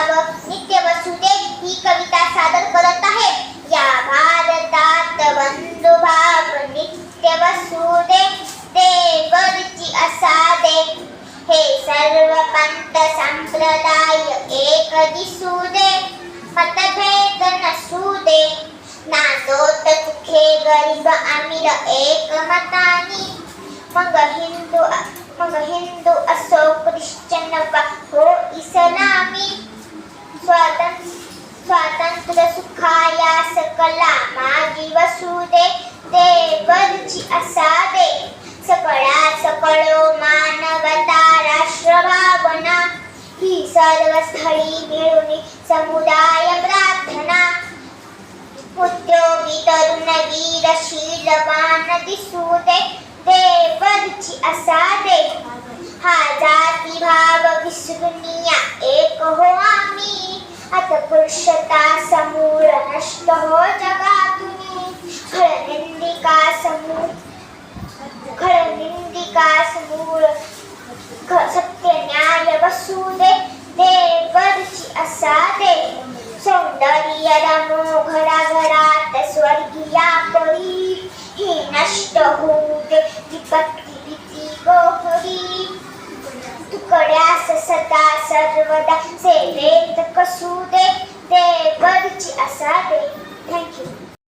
बंधुभाव नित्य वसुदे ही कविता सादर करत आहे या भारतात बंधुभाव नित्य वसुदे देवरची असादे। हे सर्व पंत संप्रदाय, एक दिसू दे मतभेद नसू दे ना नांदोत चुके गरीब आमिर एक मतानी। मग हिंदू मग हिंदू असो, ख्रिश्चन वा स्वातंत्र्य सुखाया सकला माझी वसुदे देवरची असादे सकळा सकळो मानवता राष्ट्रभावना ही सर्व स्थळी मिळून समुदाय प्रार्थना. उद्योगी तरुण वीर शीलवान दिसू दे देवची असा दे हा जाती पुरुषता समूळ नष्ट हो जगातून खळनिंदिका समूळ खळनिंदिका समूळ सत्य न्याय वसू दे देवरची असादे। सौंदर्य रमो घराघरात स्वर्गीया परी। ही नष्ट होऊ दे सर्वदा सेवेत कसू दे देवरची असादे थँक्यू